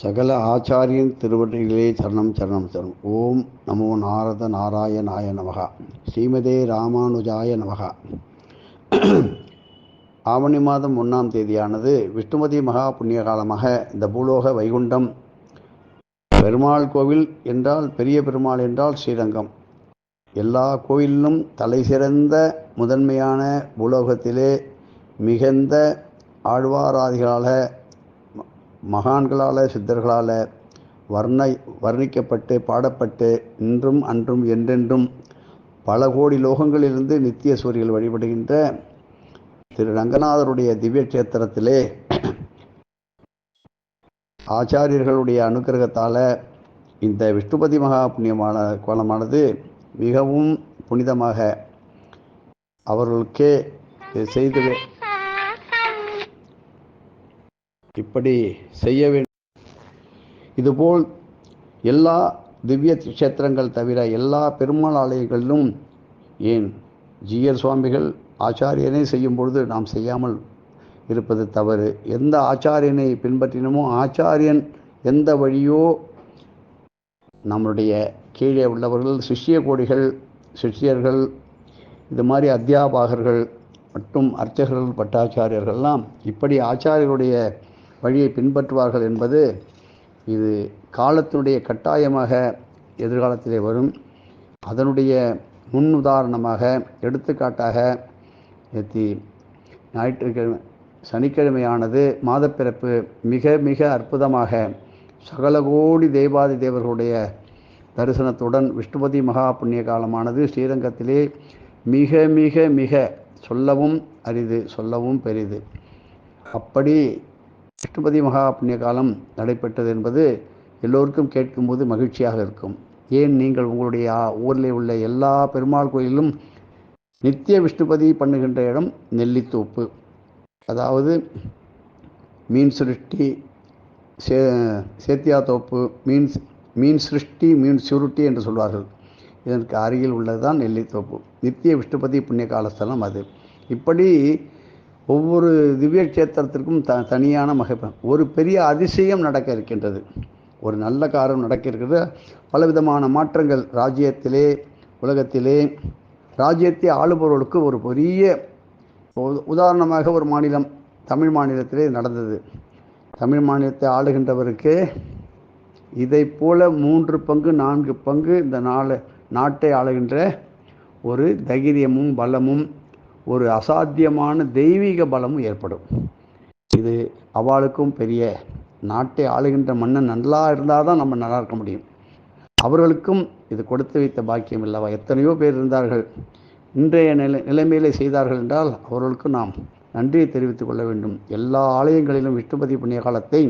சகல ஆச்சாரியன் திருவடிகளே சரணம் சரணம் சரணம். ஓம் நமோ நாரத நாராயணாய நமகா. ஸ்ரீமதே ராமானுஜாய நமகா. ஆவணி மாதம் ஒன்றாம் தேதியானது விஷ்ணுமதி மகா புண்ணிய காலமாக இந்த பூலோக வைகுண்டம். பெருமாள் கோவில் என்றால் பெரிய பெருமாள் என்றால் ஸ்ரீரங்கம். எல்லா கோயிலிலும் தலை சிறந்த முதன்மையான பூலோகத்திலே மிகுந்த ஆழ்வாராதிகளாக மகான்களால் சித்தர்களால் வர்ண வர்ணிக்கப்பட்டு பாடப்பட்டு இன்றும் அன்றும் என்றென்றும் பல கோடி லோகங்களிலிருந்து நித்திய சூரியர்கள் வழிபடுகின்ற திரு ரங்கநாதருடைய திவ்ய கஷேத்திரத்திலே ஆச்சாரியர்களுடைய அனுக்கிரகத்தால் இந்த விஷ்ணுபதி மகா புண்ணியமான கோலமானது மிகவும் புனிதமாக அவர்களுக்கே செய்து இப்படி செய்ய வேண்டும். இதுபோல் எல்லா திவ்ய கஷேத்திரங்கள் தவிர எல்லா பெருமாள் ஆலயங்களிலும் ஏன் ஜிஆர் சுவாமிகள் ஆச்சாரியனை செய்யும் பொழுது நாம் செய்யாமல் இருப்பது தவறு? எந்த ஆச்சாரியனை பின்பற்றினமோ ஆச்சாரியன் எந்த வழியோ நம்முடைய கீழே உள்ளவர்கள் சிஷ்ய கோடிகள் சிஷ்யர்கள் இது மாதிரி அத்தியாபகர்கள் மற்றும் அர்ச்சகர்கள் பட்டாச்சாரியர்கள்லாம் இப்படி ஆச்சாரியருடைய வழியை பின்பற்றுவார்கள் என்பது இது காலத்தினுடைய கட்டாயமாக எதிர்காலத்திலே வரும். அதனுடைய முன் உதாரணமாக எடுத்துக்காட்டாக நேற்று ஞாயிற்றுக்கிழமை சனிக்கிழமையானது மாதப்பிறப்பு மிக மிக அற்புதமாக சகல கோடி தேவாதி தேவர்களுடைய தரிசனத்துடன் விஷ்ணுபதி மகா புண்ணிய காலமானது ஸ்ரீரங்கத்திலே மிக மிக மிக சொல்லவும் அரிது சொல்லவும் பெரிது. அப்படி அஷ்டபதி மகா புண்ணிய காலம் நடைபெற்றது என்பது எல்லோருக்கும் கேட்கும்போது மகிழ்ச்சியாக இருக்கும். ஏன் நீங்கள் உங்களுடைய ஊரில் உள்ள எல்லா பெருமாள் கோயிலும் நித்திய விஷ்ணுபதி பண்ணுகின்ற இடம் நெல்லித்தோப்பு. அதாவது மீன் சிருஷ்டி சே சேத்தியா தோப்பு மீன் மீன் சிருஷ்டி மீன் சுருட்டி என்று சொல்வார்கள். இதற்கு அருகில் உள்ளது தான் நெல்லித்தோப்பு. நித்திய விஷ்ணுபதி புண்ணிய காலஸ்தலம் அது. இப்படி ஒவ்வொரு திவ்ய கஷேத்திரத்திற்கும் த தனியான மகப்ப ஒரு பெரிய அதிசயம் நடக்க இருக்கின்றது. ஒரு நல்ல காரம் நடக்க இருக்கிறது. பலவிதமான மாற்றங்கள் ராஜ்யத்திலே உலகத்திலே. ராஜ்யத்தை ஆளுபவர்களுக்கு ஒரு பெரிய உதாரணமாக ஒரு மாநிலம் தமிழ் மாநிலத்திலே நடந்தது. தமிழ் மாநிலத்தை ஆளுகின்றவருக்கு இதை போல மூன்று பங்கு நான்கு பங்கு இந்த நாலு நாட்டை ஆளுகின்ற ஒரு தைரியமும் பலமும் ஒரு அசாத்தியமான தெய்வீக பலமும் ஏற்படும். இது அவளுக்கும் பெரிய நாட்டை ஆளுகின்ற மன்னன் நல்லா இருந்தால் தான் நம்ம நல்லா இருக்க முடியும். அவர்களுக்கும் இது கொடுத்து வைத்த பாக்கியம் இல்லவா? எத்தனையோ பேர் இருந்தார்கள். இன்றைய நிலை நிலைமையிலே செய்தார்கள் என்றால் அவர்களுக்கும் நாம் நன்றியை தெரிவித்துக் கொள்ள வேண்டும். எல்லா ஆலயங்களிலும் விஷ்ணுபதி புண்ணிய காலத்தை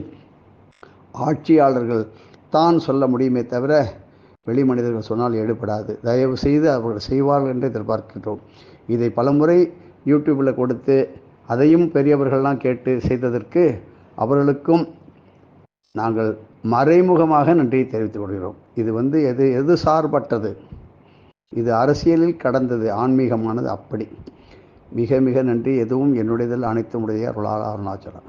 ஆட்சியாளர்கள் தான் சொல்ல முடியுமே தவிர வெளி மனிதர்கள் சொன்னால் ஈடுபடாது. தயவு செய்து அவர்கள் செய்வார்கள் என்று எதிர்பார்க்கின்றோம். இதை பலமுறை யூடியூப்பில் கொடுத்து அதையும் பெரியவர்கள்லாம் கேட்டு செய்ததற்கு அவர்களுக்கும் நாங்கள் மறைமுகமாக நன்றியை தெரிவித்துக் கொள்கிறோம். இது வந்து எது எது சார்பட்டது இது அரசியலில் கடந்தது ஆன்மீகமானது அப்படி. மிக மிக நன்றி. எதுவும் என்னுடையதில் அனைத்து உடைய அருளாளர் அருணாச்சலம்